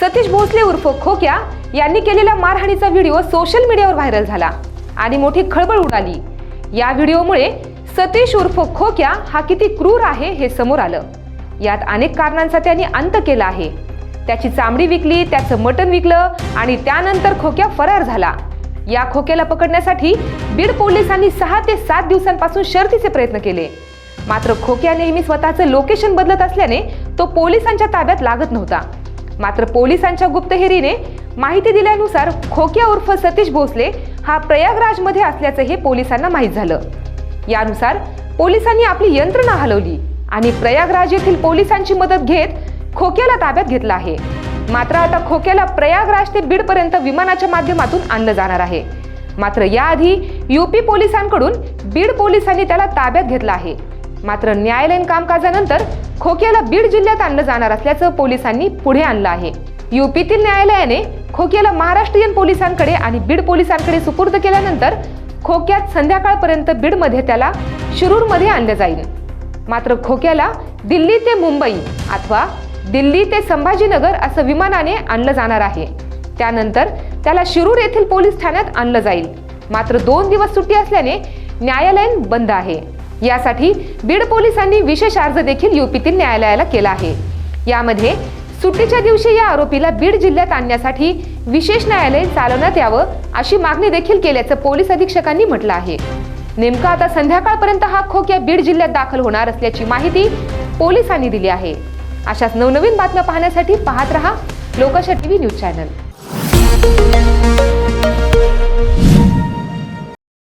सतीश भोसले उर्फ खोक्या यांनी केलेल्या मारहाणीचा व्हिडिओ सोशल मीडियावर व्हायरल झाला आणि मोठी खळबळ उडाली. या व्हिडिओमुळे सतीश उर्फ खोक्या हा किती क्रूर आहे हे समोर आलं. यात अनेक कारणांचा त्यांनी अंत केला आहे. त्याची चामडी विकली त्याचं मटण विकलं आणि त्यानंतर खोक्या फरार झाला. या खोक्याला पकडण्यासाठी बीड पोलिसांनी सहा ते सात दिवसांपासून शर्थीचे प्रयत्न केले. मात्र खोक्या नेहमी स्वतःचं लोकेशन बदलत असल्याने तो पोलिसांच्या ताब्यात लागत नव्हता. मात्र पोलिसांच्या गुप्तहेरीने माहिती दिल्यानुसार खोक्या उर्फ सतीश भोसले हा प्रयागराजमध्ये असल्याचं हे पोलिसांना माहीत झालं. यानुसार पोलिसांनी आपली यंत्रणा हलवली आणि प्रयागराज येथील पोलिसांची मदत घेत खोक्याला ताब्यात घेतलं आहे. मात्र आता खोक्याला प्रयागराज ते बीडपर्यंत विमानाच्या माध्यमातून आणलं जाणार आहे. मात्र याआधी यूपी पोलिसांकडून बीड पोलिसांनी त्याला ताब्यात घेतलं आहे. मात्र न्यायालयीन कामकाजानंतर खोक्याला बीड जिल्ह्यात आणलं जाणार असल्याचं पोलिसांनी पुढे आणलं आहे. युपीतील न्यायालयाने खोक्याला महाराष्ट्रीयन पोलिसांकडे आणि बीड पोलिसांकडे सुपूर्द केल्यानंतर खोक्यात संध्याकाळपर्यंत बीडमध्ये त्याला शिरूरमध्ये आणलं जाईल. मात्र खोक्याला दिल्ली ते मुंबई अथवा दिल्ली ते संभाजीनगर असं विमानाने आणलं जाणार आहे. त्यानंतर त्याला शिरूर येथील पोलीस ठाण्यात आणलं जाईल. मात्र दोन दिवस सुट्टी असल्याने न्यायालयीन बंद आहे. यासाठी बीड पोलिसांनी विशेष अर्ज देखील युपीतील न्यायालयाला केला आहे. यामध्ये सुट्टीच्या दिवशी या आरोपीला बीड जिल्ह्यात आणण्यासाठी विशेष न्यायालय चालवण्यात यावं अशी मागणी देखील केल्याचं पोलीस अधीक्षकांनी म्हटलं आहे. नेमका आता संध्याकाळपर्यंत हा खोक्या बीड जिल्ह्यात दाखल होणार असल्याची माहिती पोलिसांनी दिली आहे. अशाच नवनवीन बातम्या पाहण्यासाठी पाहत रहा लोकशा टीव्ही न्यूज चॅनल.